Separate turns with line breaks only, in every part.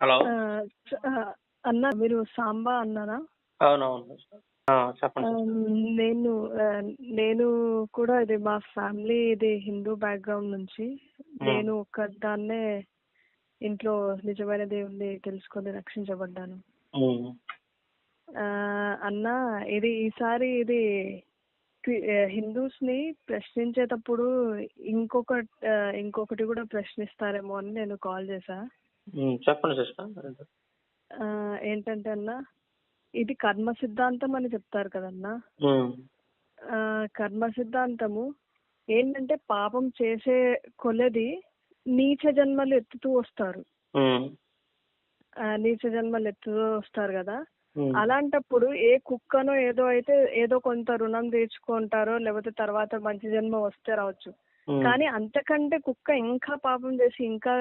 Hello.
అన్న మీరు సాంబా అన్నారా?
అవునవును. చెప్పండి
నేను నేను కూడా ఇది మా ఫ్యామిలీ ఇది హిందూ బ్యాక్గ్రౌండ్ నుంచి. నేను ఒక దాన్నే ఇంట్లో నిజమైన దేవుణ్ణి తెలుసుకొని రక్షించబడ్డాను. అన్న ఇది ఈసారి ఇది హిందూస్ని ప్రశ్నించేటప్పుడు ఇంకొక ఇంకొకటి కూడా ప్రశ్నిస్తారేమో అని నేను కాల్ చేశా.
చెప్పండి సిస్టర్.
ఏంటంటే అన్న ఇది కర్మ సిద్ధాంతం అని చెప్తారు కదన్నా. కర్మ సిద్ధాంతము ఏంటంటే పాపం చేసే కొలది నీచ జన్మలు ఎత్తుతూ వస్తారు. నీచ జన్మలు ఎత్తుతూ వస్తారు కదా. అలాంటప్పుడు ఏ కుక్కనో ఏదో అయితే ఏదో కొంత రుణం తీర్చుకుంటారో లేకపోతే తర్వాత మంచి జన్మ వస్తే రావచ్చు. కానీ అంతకంటే కుక్క ఇంకా పాపం చేసి ఇంకా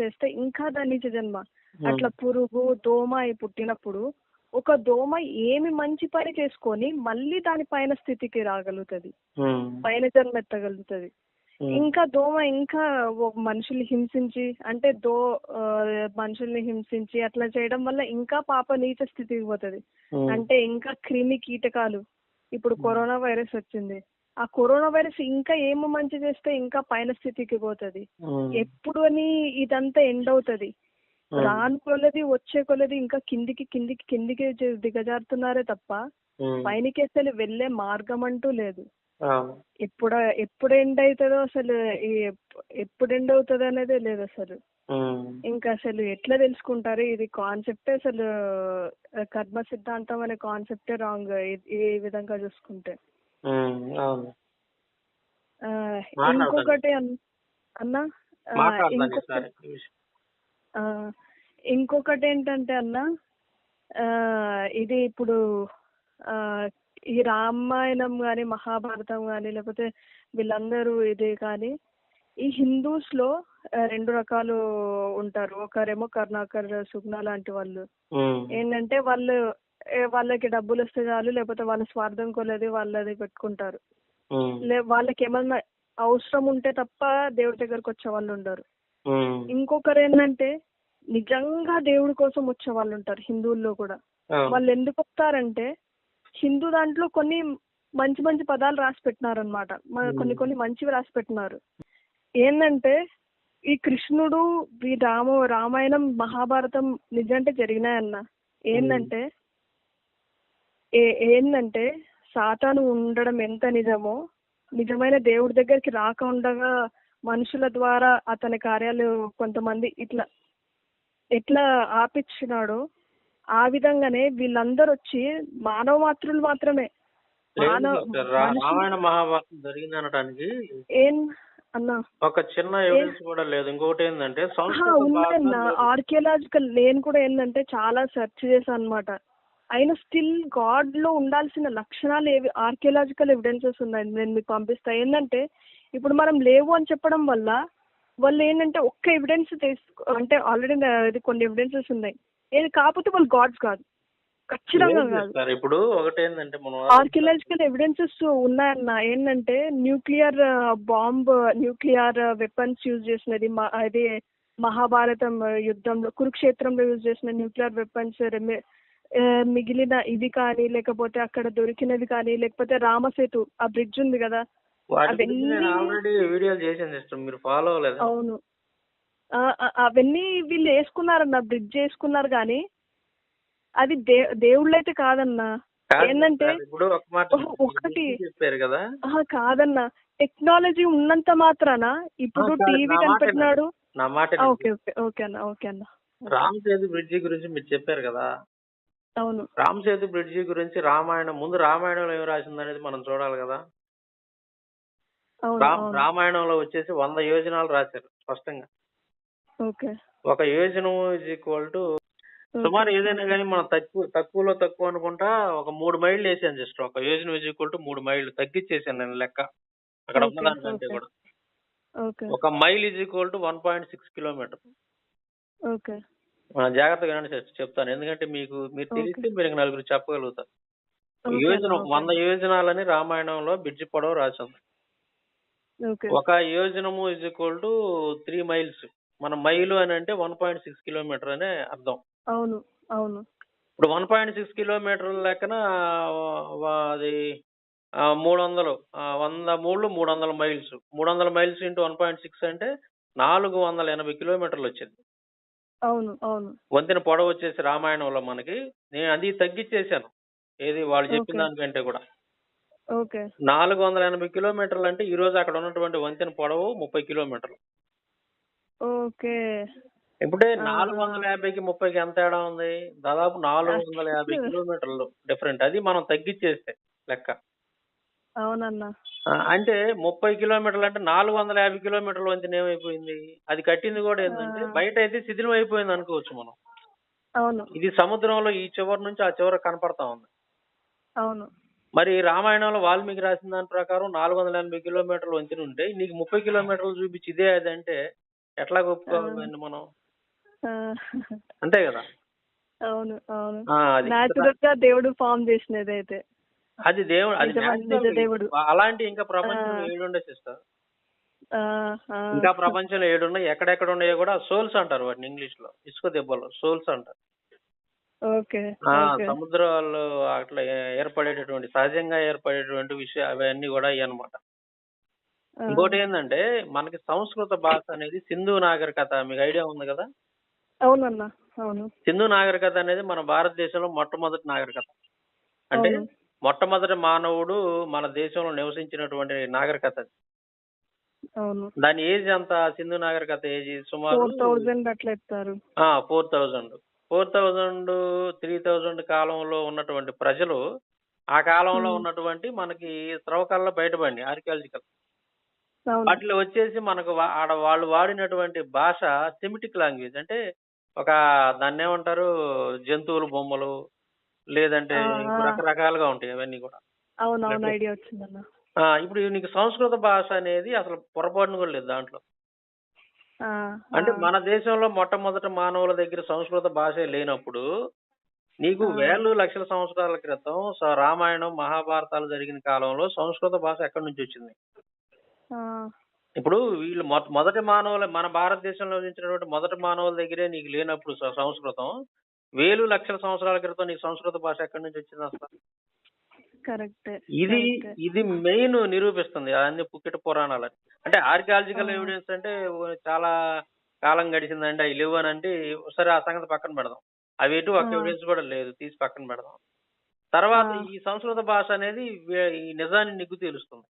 చేస్తే ఇంకా దాని నీచ జన్మ అట్లా పురుగు దోమ పుట్టినప్పుడు ఒక దోమ ఏమి మంచి పని చేసుకొని మళ్ళీ దాని పైన స్థితికి రాగలుగుతది. పైన జన్మ ఎత్తగలుగుతది. ఇంకా దోమ ఇంకా మనుషుల్ని హింసించి అంటే దో మనుషుల్ని హింసించి అట్లా చేయడం వల్ల ఇంకా పాప నీచ స్థితికి పోతది. అంటే ఇంకా క్రిమి కీటకాలు. ఇప్పుడు కరోనా వైరస్ వచ్చింది. ఆ కరోనా వైరస్ ఇంకా ఏమో మంచి చేస్తే ఇంకా పైన స్థితికి పోతది. ఎప్పుడు అని ఇదంతా ఎండ్ అవుతది. రాను కొలది వచ్చే కొలది ఇంకా కిందికి కిందికి కిందికి దిగజారుతున్నారే తప్ప పైనకి అసలు వెళ్ళే మార్గం అంటూ లేదు. ఎప్పుడు ఎప్పుడు ఎండ్ అవుతుందో అసలు ఎప్పుడు ఎండ్ అవుతుంది అనేది లేదు అసలు. ఇంకా అసలు ఎట్లా తెలుసుకుంటారు? ఇది కాన్సెప్టే అసలు కర్మ సిద్ధాంతం అనే కాన్సెప్టే రాంగ్ ఈ విధంగా చూసుకుంటే.
అవును
ఆ,
మాట్లాడతాను.
ఇంకొకటి అన్- అన్న ఆ,
మాట్లాడతాను
ఇంకొక
ఈసారి ఈ విషయం.
ఆ, ఇంకొకటి ఏంటంటే అన్న ఆ, ఇది ఇప్పుడు ఆ, ఈ రామాయణం కానీ మహాభారతం కానీ లేకపోతే వీళ్ళందరూ ఇది కానీ ఈ హిందూస్లో రెండు రకాలు ఉంటారు ఒకరేమో కర్ణాకర్ సుగ్న లాంటి వాళ్ళు ఏంటంటే వాళ్ళు వాళ్ళకి డబ్బులు వస్తే చాలు లేకపోతే వాళ్ళ స్వార్థం కొలది వాళ్ళది పెట్టుకుంటారు. లే వాళ్ళకి ఏమన్నా అవసరం ఉంటే తప్ప దేవుడి దగ్గరకు వచ్చే వాళ్ళు ఉండరు. ఇంకొకరు ఏంటంటే నిజంగా దేవుడి కోసం వచ్చే వాళ్ళు ఉంటారు హిందువుల్లో కూడా. వాళ్ళు ఎందుకు వస్తారంటే హిందూ దాంట్లో కొన్ని మంచి మంచి పదాలు రాసి పెట్టినారు అనమాట కొన్ని కొన్ని మంచివి రాసి పెట్టినారు. ఏంటంటే ఈ కృష్ణుడు ఈ రామ రామాయణం మహాభారతం నిజంటే జరిగినాయన్న. ఏంటంటే ఏ- ఏందంటే సాతాను ఉండడం ఎంత నిజమో నిజమైన దేవుడి దగ్గరికి రాక ఉండగా మనుషుల ద్వారా అతని కార్యాలు కొంతమంది ఇట్లా ఎట్లా ఆపించినాడో ఆ విధంగానే వీళ్ళందరూ వచ్చి మానవ మాత్రులు మాత్రమే
రామాయణ మహాభారతం జరిగింది అనడానికి
ఏం అన్నా?
ఒక చిన్న ఎవిడెన్స్ కూడా లేదు. ఇంకొకటి ఏంటంటే
ఆర్కియలాజికల్ నేను కూడా ఏంటంటే చాలా సెర్చ్ చేశాను అనమాట అయినా స్టిల్ గాడ్లో ఉండాల్సిన లక్షణాలు ఏవి ఆర్కియలాజికల్ ఎవిడెన్సెస్ ఉన్నాయి నేను మీకు పంపిస్తా. ఏంటంటే ఇప్పుడు మనం లేవు అని చెప్పడం వల్ల వాళ్ళు ఏంటంటే ఒక్క ఎవిడెన్స్ తీసుకో అంటే ఆల్రెడీ కొన్ని ఎవిడెన్సెస్ ఉన్నాయి. ఏది కాకపోతే వాళ్ళు గాడ్స్ కాదు. ఖచ్చితంగా కాదు.
ఇప్పుడు ఒకటి ఏంటంటే మనం
ఆర్కియలాజికల్ ఎవిడెన్సెస్ ఉన్నాయన్న ఏంటంటే nuclear bomb nuclear weapons use చేసినది అది మహాభారతం యుద్ధంలో కురుక్షేత్రంలో యూజ్ చేసిన న్యూక్లియర్ వెపన్స్ మిగిలిన ఇవి కానీ లేకపోతే అక్కడ దొరికినవి కానీ లేకపోతే రామసేతు ఆ బ్రిడ్జ్ ఉంది కదా
వాటి గురించి నేను
అవన్నీ-
ఆల్రెడీ వీడియోలు చేశాను సిస్టర్ మీరు ఫాలో అవ్వలేదు?
అవును. అవన్నీ వీళ్ళు వేసుకున్నారన్న బ్రిడ్జ్ వేసుకున్నారు కానీ అది దే దేవుళ్ళైతే కాదన్నా.
కాదు
ఏంటంటే ఒకటి
చెప్పారు కదా.
కాదన్న. టెక్నాలజీ ఉన్నంత మాత్రాన ఇప్పుడు టీవీ కనిపెట్టినాడు. ఓకే ఓకే ఓకే అన్న ఓకే అన్న.
రామ్ సేతు బ్రిడ్జి గురించి మీరు చెప్పారు కదా.
అవును.
రామ్ సేతు బ్రిడ్జి గురించి రామాయణం ముందు రామాయణంలో ఏం రాసింది అనేది మనం చూడాలి కదా?
అవును
రామ్
అవును.
రామాయణంలో వచ్చేసి వంద యోజనాలు రాశారు స్పష్టంగా.
ఓకే.
ఒక యోజనం ఇజ్ ఈక్వల్ టు సుమారు ఏదైనా కానీ మనం తక్కువ తక్కువలో తక్కువ అనుకుంటా ఒక మూడు మైళ్ళు వేసాను సిస్టర్. ఒక యోజన ఇజ్ ఈక్వల్ టు మూడు మైళ్ళు. తగ్గించేసాను నేను లెక్క. అక్కడ
okay.
కూడా.
ఓకే.
ఒక mile is equal to one point six kilometre
okay.
జాగ్రత్తగా వినండి చెప్తాను. ఎందుకంటే మీకు మీరు తెలిస్తే మీరు ఇంక నలుగురు చెప్పగలుగుతారు. యోజన వంద యోజనాలని రామాయణంలో బ్రిడ్జి పొడవు రాసింది ఒక యోజనము is equal to three miles మన మైలు అని అంటే వన్ పాయింట్ సిక్స్ కిలోమీటర్ అనే అర్థం.
అవును అవును.
ఇప్పుడు వన్ పాయింట్ సిక్స్ కిలోమీటర్ల లెక్కన అది మూడు వందలు వంద మూడు మూడు వందల మైల్స్ మూడు వందల miles into one point six అంటే నాలుగు వందల ఎనభై కిలోమీటర్లు వచ్చింది.
అవును అవును.
వంతెన పొడవు వచ్చేసి రామాయణంలో మనకి నేను అది తగ్గించేశాను ఏది వాళ్ళు చెప్పిన. దానికంటే కూడా.
ఓకే.
నాలుగు వందల ఎనభై కిలోమీటర్లు అంటే ఈ రోజు అక్కడ ఉన్నటువంటి వంతెన పొడవు ముప్పై కిలోమీటర్లు.
ఓకే.
ఇప్పుడే. నాలుగు వందల యాభైకి ముప్పైకి ఎంత తేడా ఉంది? దాదాపు నాలుగు వందల యాభై. కిలోమీటర్లు డిఫరెంట్. అది మనం తగ్గించేస్తే లెక్క.
అవునన్నా.
అంటే ముప్పై కిలోమీటర్లు అంటే నాలుగు వందల యాభై కిలోమీటర్ల వంతెన ఏమైపోయింది? అది కట్టింది కూడా ఏంటంటే. బయట అయితే శిథిలం అయిపోయింది అనుకోవచ్చు మనం.
అవును.
ఇది సముద్రంలో ఈ చివరి నుంచి ఆ చివర కనపడతా ఉంది.
అవును.
మరి రామాయణంలో వాల్మీకి రాసిన దాని ప్రకారం నాలుగు వందల ఎనభై కిలోమీటర్లు వంతెన ఉంటే నీకు ముప్పై కిలోమీటర్లు చూపించి ఇదే అది అంటే ఎట్లా ఒప్పుకోవాలండి మనం? అంతే కదా?
అవును అవును. న్యాచురల్గా దేవుడు ఫామ్ చేసినది అయితే
అది దేవుడు అది
దేవుడు.
అలాంటి ఇంకా ప్రపంచం. ఏడుండే సిస్టర్. ఇంకా ప్రపంచంలో ఏడున్నాయి ఎక్కడెక్కడ ఉన్నాయో కూడా సోల్స్ అంటారు వాటిని ఇంగ్లీష్లో ఇసుక దెబ్బలు సోల్స్ అంటారు. సముద్రాల్లో అట్లా ఏర్పడేటటువంటి సహజంగా ఏర్పడేటువంటి విషయాలు అవన్నీ కూడా అన్నమాట.
ఆ,
ఇంకోటి ఏంటంటే మనకి సంస్కృత భాష అనేది సింధు నాగరికత మీకు ఐడియా ఉంది కదా?
అవునన్నా అవును.
సింధు నాగరికత అనేది మన భారతదేశంలో మొట్టమొదటి నాగరికత అంటే మొట్టమొదటి మానవుడు మన దేశంలో నివసించినటువంటి నాగరికత. అది.
అవును.
దాని ఏజ్ ఎంత? సింధు నాగరికత ఏజ్ సుమారు
ఫోర్ థౌజండ్ అట్లా
four thousand. Four thousand three thousand కాలంలో ఉన్నటువంటి ప్రజలు ఆ కాలంలో. ఉన్నటువంటి మనకి త్రవ్వకాల్లో బయటపడి ఆర్కియాలజికల్
అవును.
వాటిలో వచ్చేసి మనకు వా- ఆడ వాళ్ళు వాడినటువంటి భాష సెమిటిక్ లాంగ్వేజ్. అంటే ఒక దాన్ని ఏమంటారు జంతువుల బొమ్మలు లేదంటే ఇంకో. రకరకాలుగా ఉంటాయి అవన్నీ కూడా
అవును అవును
అంటే-
ఐడియా వచ్చిందన్న
ఆ, ఇప్పుడు నీకు సంస్కృత భాష అనేది అసలు పొరపాటును కూడా లేదు దాంట్లో
ఆ,
అంటే
ఆ.
మన దేశంలో మొట్టమొదటి మానవుల దగ్గర సంస్కృత భాష లేనప్పుడు నీకు
ఆ.
వేలు లక్షల సంవత్సరాల క్రితం స- రామాయణం మహాభారతాలు జరిగిన కాలంలో సంస్కృత భాష ఎక్కడి నుంచి వచ్చింది
ఆ,
ఇప్పుడు వీళ్ళు మొ- మొదటి మానవుల మన భారతదేశంలో మొదటి మానవుల దగ్గరే నీకు లేనప్పుడు స- సంస్కృతం వేలు లక్షల సంవత్సరాల క్రితం నీకు సంస్కృత భాష ఎక్కడి నుంచి వచ్చింది అసలు
కరెక్టే
ఇది. ఇది మెయిన్ నిరూపిస్తుంది అన్ని పుక్కిట పురాణాలు అంటే ఆర్కియాలజికల్. ఎవిడెన్స్ అంటే చాలా కాలం గడిచిందండి అవి లేవు అని అంటే సరే ఆ సంగతి పక్కన పెడదాం అవి ఎటు ఒక. ఎవిడెన్స్ కూడా లేదు తీసి పక్కన పెడదాం తర్వాత. ఈ సంస్కృత భాష అనేది ఈ నిజాన్ని నిగ్గు తేలుస్తుంది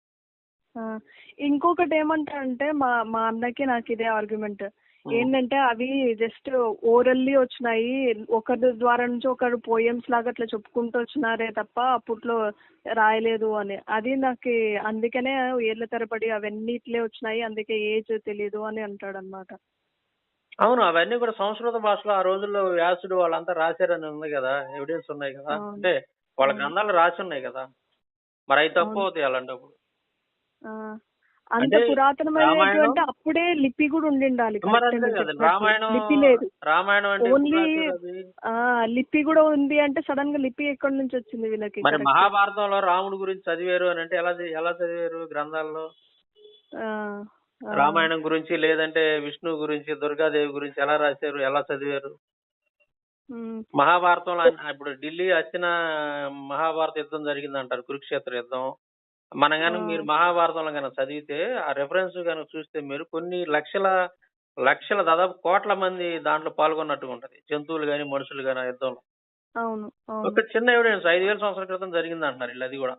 ఇంకొకటి ఏమంటా అంటే మా మా అన్నకి నాకు ఇదే ఆర్గ్యుమెంట్ ఏంటంటే అవి జస్ట్ ఓరల్లీ వచ్చినాయి. ఒకరి ద్వారా నుంచి ఒకరు పోయమ్స్ లాగా అట్లా చెప్పుకుంటూ వచ్చినారే తప్ప అప్పట్లో రాయలేదు అని. అది నాకు అందుకనే ఏళ్ళ తరబడి అవన్నీ ఇట్లే వచ్చినాయి. అందుకే ఏజ్ తెలియదు అని అంటాడు అనమాట
అవును అవన్నీ కూడా సంస్కృత భాషలో ఆ రోజుల్లో వ్యాసుడు వాళ్ళంతా రాశారని ఉంది కదా ఎవిడెన్స్ ఉన్నాయి కదా. అంటే వాళ్ళ. గ్రంథాలు రాసి ఉన్నాయి కదా. మరి అవి తప్పు. అవుతాయి అలాంటప్పుడు.
అంత పురాతనమైనటువంటి అప్పుడే లిపి కూడా ఉండిండాలి లిపి లేదు.
రామాయణం
ఓన్లీ లిపి కూడా ఉంది అంటే సడన్గా లిపి ఎక్కడి నుంచి వచ్చింది వీళ్ళకి?
మరి. మహాభారతంలో రాముడి గురించి చదివారు అని అంటే ఎలా ఎలా చదివారు గ్రంథాల్లో? రామాయణం గురించి లేదంటే విష్ణు గురించి దుర్గాదేవి గురించి ఎలా రాశారు ఎలా చదివారు? మహాభారతంలో ఇప్పుడు ఢిల్లీ వచ్చిన మహాభారత యుద్ధం జరిగింది అంటారు కురుక్షేత్ర యుద్ధం. మనం కనుక
ఆ.
మీరు మహాభారతంలో కనుక చదివితే ఆ రెఫరెన్స్ కనుక చూస్తే మీరు కొన్ని లక్షల లక్షల దాదాపు కోట్ల మంది దాంట్లో పాల్గొన్నట్టుగా ఉంటది. జంతువులు గాని మనుషులు గాని ఆ యుద్ధంలో.
అవును. అవును.
ఒక చిన్న ఎవిడెన్స్ ఐదు వేల సంవత్సరాల క్రితం జరిగింది అంటున్నారు వీళ్ళు. అది కూడా.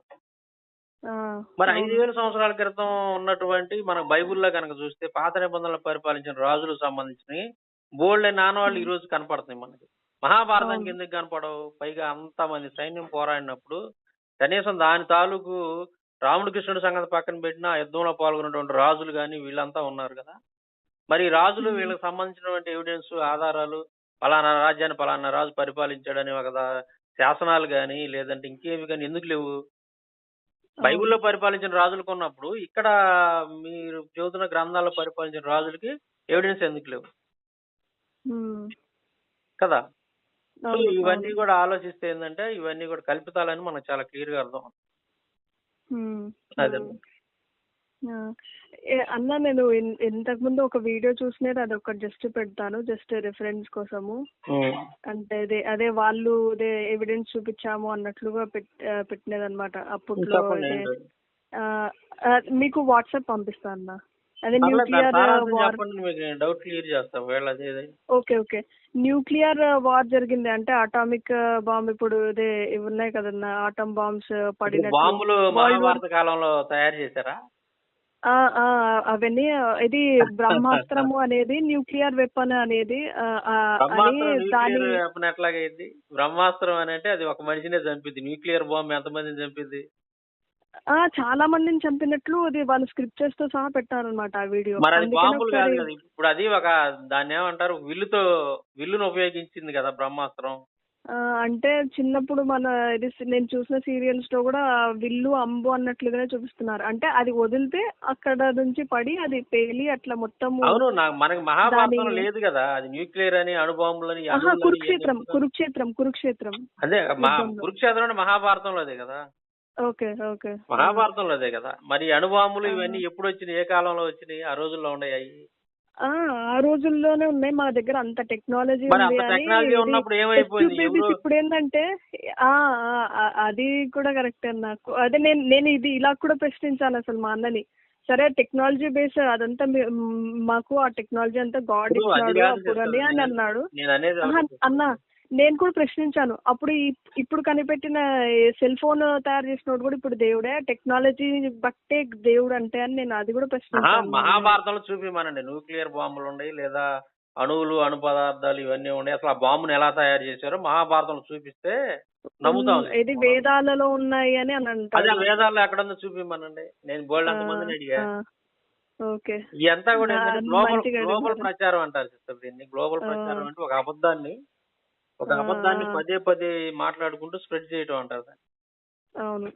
ఆ,
మరి
అవును.
ఐదు వేల సంవత్సరాల క్రితం ఉన్నటువంటి మన బైబిల్లో కనుక చూస్తే పాత నిబంధనలు పరిపాలించిన రాజులకు సంబంధించినవి బోల్డ్ నానవాళ్ళు ఈ రోజు కనపడుతున్నాయి మనకి. మహాభారతానికి
అవును.
ఎందుకు కనపడవు? పైగా అంత మంది సైన్యం పోరాడినప్పుడు కనీసం దాని తాలూకు రాముడు కృష్ణుడు సంగతి పక్కన పెట్టిన యుద్ధంలో పాల్గొన్నటువంటి రాజులు కానీ వీళ్ళంతా ఉన్నారు కదా. మరి రాజులు. వీళ్ళకి సంబంధించినటువంటి ఎవిడెన్స్ ఆధారాలు పలానా రాజ్యాన్ని పలానా రాజు పరిపాలించాడని ఒక శాసనాలు కానీ లేదంటే ఇంకేమి కానీ ఎందుకు లేవు? బైబిల్లో పరిపాలించిన రాజులకు ఉన్నప్పుడు ఇక్కడ మీరు చదువుతున్న గ్రంథాల్లో పరిపాలించిన రాజులకి ఎవిడెన్స్ ఎందుకు లేవు? కదా? ఇవన్నీ. కూడా ఆలోచిస్తే ఏంటంటే ఇవన్నీ కూడా కల్పితాలని మనకు చాలా క్లియర్గా అర్థం అదే.
ఆ, ఏ- అన్న నేను ఇంతకు ముందు ఒక వీడియో చూసినది అది ఒకటి జస్ట్ పెడతాను జస్ట్ రిఫరెన్స్ కోసము.
ఉమ్.
అంటే అదే అదే వాళ్ళు అదే ఎవిడెన్స్ చూపించాము అన్నట్లుగా పెట్ పెట్టినది అనమాట అప్పట్లో మీకు వాట్సాప్ పంపిస్తాను అన్న. అదే న్యూక్లియర్ వార్
మీకు doubt clear.
Okay okay. Nuclear war జరిగింది అంటే అటామిక్ బాంబ్ ఇప్పుడు ఇదే ఇవి ఉన్నాయి కదన్నా ఆటం బాంబ్స్ పడినట్లు
బాంబులు మహాభారత కాలంలో తయారు చేశారా?
ఆ, ఆ, అవన్నీ ఇది బ్రహ్మాస్త్రము అనేది న్యూక్లియర్ వెపన్ అనేది
బ్రహ్మాస్త్రం అని అంటే అది ఒక మనిషినే చంపిద్ది న్యూక్లియర్ బాంబ్ ఎంతమందిని చంపిద్ది?
ఆ, చాలా మందిని చంపినట్లు అది వాళ్ళు స్క్రిప్చర్స్తో సహా పెట్టారనమాట ఆ వీడియో.
మరి అది
అందుకని
బాంబులు కాదు
ఒకసారి
కదా ఇప్పుడు అది ఒక దాన్ని ఏమంటారు విల్లుతో విల్లును ఉపయోగించింది కదా బ్రహ్మాస్త్రం.
ఆ, అంటే చిన్నప్పుడు మన ఇది సి- నేను చూసిన సీరియల్స్లో కూడా విల్లు అంబు అన్నట్లుగానే చూపిస్తున్నారు. అంటే అది వదిలితే అక్కడ నుంచి పడి అది పేలి అట్లా
అవును నాకు మనకి మహాభారతం
దాని-
లేదు కదా అది న్యూక్లియర్ అని అణుబాంబులని
ఆహా
అణువులని
కురుక్షేత్రం కురుక్షేత్రం కురుక్షేత్రం.
అదే మా
యుద్ధంలో.
కురుక్షేత్రం అంటే మహాభారతంలో అదే కదా.
Okay okay.
మహాభారతంలో అదే కదా? మరి అణుబాంబులు. ఇవన్నీ ఎప్పుడు వచ్చినాయి ఏ కాలంలో వచ్చినాయి? ఆ రోజుల్లో ఉన్నాయి
ఆ ఆ రోజుల్లోనే ఉన్నాయి. మా దగ్గర అంత టెక్నాలజీ ఉంది ఇప్పుడు ఏంటంటే అది కూడా కరెక్టే నాకు. అదే నేను నేను ఇది ఇలా కూడా ప్రశ్నించాను అసలు మా అన్నని. సరే టెక్నాలజీ బేస్ అదంతా మాకు ఆ టెక్నాలజీ అంతా గాడ్ ఇచ్చినాడు అప్పుడు అని. అన్నాడు. అన్న. నేను కూడా ప్రశ్నించాను. అప్పుడు ఇప్పుడు కనిపెట్టిన సెల్ ఫోన్ తయారు చేసినోడు కూడా ఇప్పుడు దేవుడే. టెక్నాలజీ బట్టే దేవుడు అంటే అని నేను అది కూడా ప్రశ్నించాను.
మహాభారతంలో చూపిమనండి. న్యూక్లియర్ బాంబులు ఉన్నాయి లేదా అణువులు అణు పదార్థాలు ఇవన్నీ ఉన్నాయి. అసలు ఆ బాంబుని ఎలా తయారు చేశారో మహాభారతంలో చూపిస్తే నమ్ముతాం
ఇది వేదాలలో ఉన్నాయి అని అని
అదే
అంటారు
వేదాల్లో ఎక్కడుందో చూపిమనండి. నేను బోల్డ్ అంత మందిని అడిగా.
ఓకే.
ఇదంతా కూడా గ్లోబల్ గ్లోబల్. ప్రచారం అంటారు సిస్టర్ దీన్ని. గ్లోబల్. ప్రచారం అంటే ఒక అబద్ధాన్ని ఒక. అబద్ధాన్ని పదే పదే మాట్లాడుకుంటూ స్ప్రెడ్ చేయటం అంటారు దాన్ని.
అవును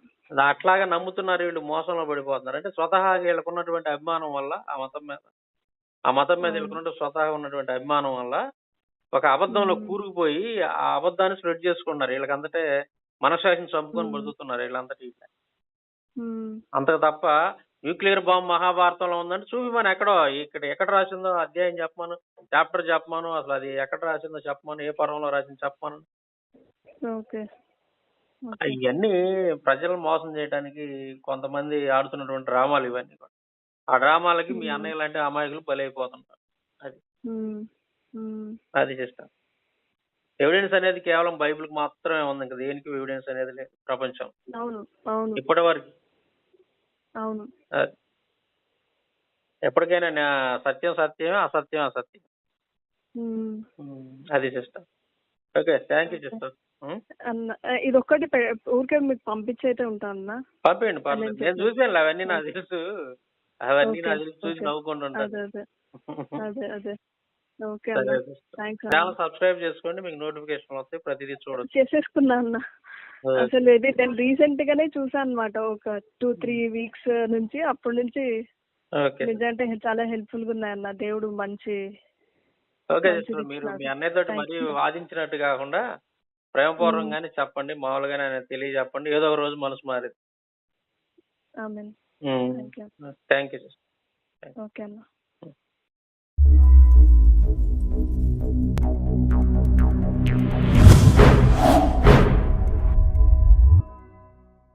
అట్లాగా నమ్ముతున్నారు వీళ్ళు మోసంలో పడిపోతున్నారు అంటే స్వతహాగా వీళ్ళకు ఉన్నటువంటి అభిమానం వల్ల ఆ మతం మీద ఆ మతం మీద
అవును.
వీళ్ళకున్నటువంటి స్వతహాగా ఉన్నటువంటి అభిమానం వల్ల ఒక అబద్ధంలో. కూరుకుపోయి ఆ అబద్ధాన్ని స్ప్రెడ్ చేసుకున్నారు వీళ్ళకంతటే మనసాక్షిని చంపుకొని. బతుకుతున్నారు వీళ్ళంతటి అంతకు తప్ప న్యూక్లియర్ బాంబ్ మహాభారతంలో ఉందంటే చూపిమని ఎక్కడో. ఇక్కడ ఎక్కడ రాసిందో అధ్యాయం చెప్పమను చాప్టర్ చెప్పమను అసలు అది ఎక్కడ రాసిందో చెప్పమను ఏ పర్వంలో రాసిందో చెప్పమను.
ఓకే.
ఇవన్నీ ప్రజలను మోసం చేయడానికి కొంతమంది ఆడుతున్నటువంటి డ్రామాలు ఇవన్నీ కూడా. ఆ డ్రామాలకి మీ. అన్నయ్య లాంటి అమాయకులు బలైపోతుంటారు అది. అది సిస్టమ్ ఎవిడెన్స్ అనేది కేవలం బైబిల్కి మాత్రమే ఉంది ఇంకా దేనికి ఎవిడెన్స్ అనేది లేదు ప్రపంచం
అవును. అవును.
ఇప్పటి వరకు
అవును.
అది. ఎప్పటికైనా నా- సత్యం సత్యమే అసత్యం. అసత్యం
ఉమ్.
అది system okay thank you sister.
అన్న ఆ, ఇది ఒక్కటి పె- ఊరికే మీకు పంపించైతే ఉంటానన్నా
పంపేయండి పర్లేదు.
నేను
చూసాను అవన్నీ నాకు తెలుసు. అవన్నీ నాకు తెలుసు చూసి
ఓకే.
నవ్వుకుంటుంటాను.
అదే అదే. అదే అదే. ఓకే
ఛానల్ సబ్స్క్రైబ్ చేసుకోండి మీకు నోటిఫికేషన్ వస్తాయి ప్రతిదీ చూడొచ్చు.
చేసేసుకున్నా అన్న. అసలు ఇది నేను రీసెంట్ గానే చూసాను అనమాట ఒక టూ త్రీ వీక్స్ నుంచి అప్పటి నుంచి నిజంటే చాలా హెల్ప్ఫుల్గా ఉన్నాయి అన్న దేవుడు మంచి
ఓకే మీరు మీ. అన్నయ్య తోటి మరి. వాదించినట్టు కాకుండా ప్రేమపూర్వకంగానే చెప్పండి మామూలుగానే ఆయన తెలియజెప్పండి ఏదో ఒక రోజు మనసు మారింది థ్యాంక్ యూ
ఓకే అన్న.